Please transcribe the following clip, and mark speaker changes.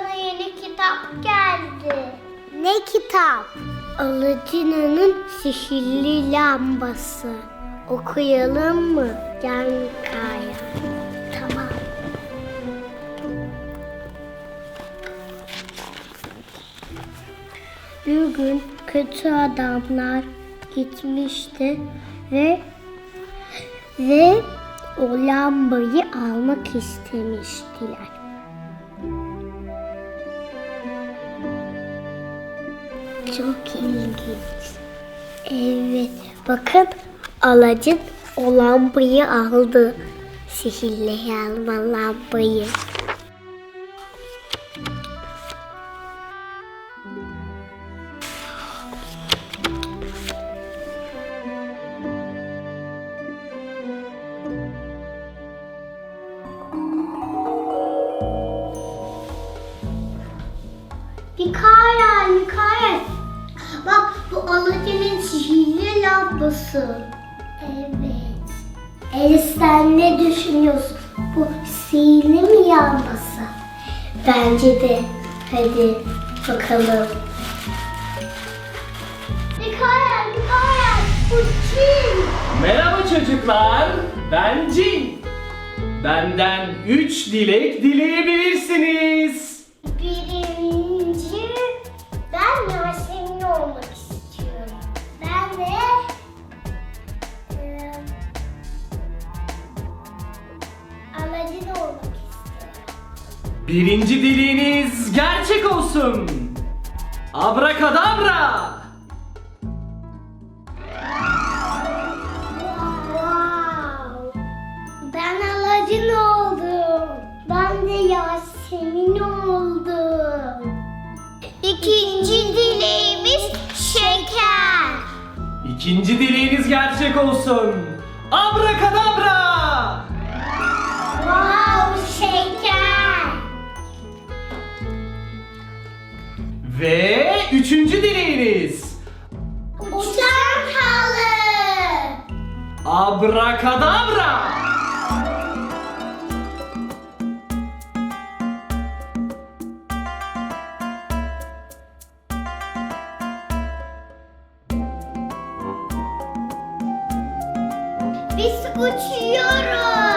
Speaker 1: bana yeni kitap geldi. Ne kitap? Aladdin'in sihirli lambası. Okuyalım mı? Gel Kaya. Tamam. Bir gün kötü adamlar gitmişti ve ve o lambayı almak istemiştiler. Çok ilginç. Evet, bakın Alacın o lambayı aldı. Sihirli alma lambayı. Nikaya, lambası. Evet. Elif sen ne düşünüyorsun? Bu sihirli mi lambası? Bence de. Hadi bakalım. Nikaya, Nikaya. Bu kim?
Speaker 2: Merhaba çocuklar, ben Cin. Benden üç dilek dileyebilirsiniz.
Speaker 1: Birinci
Speaker 2: dileğiniz gerçek olsun. Abrakadabra.
Speaker 1: Wow! Ben Aladdin oldum. Ben de Yasemin oldum. İkinci dileğimiz şeker.
Speaker 2: İkinci dileğiniz gerçek olsun. Abrakadabra. Ve üçüncü dileğiniz.
Speaker 1: Uçan halı.
Speaker 2: Abrakadabra.
Speaker 1: Biz uçuyoruz.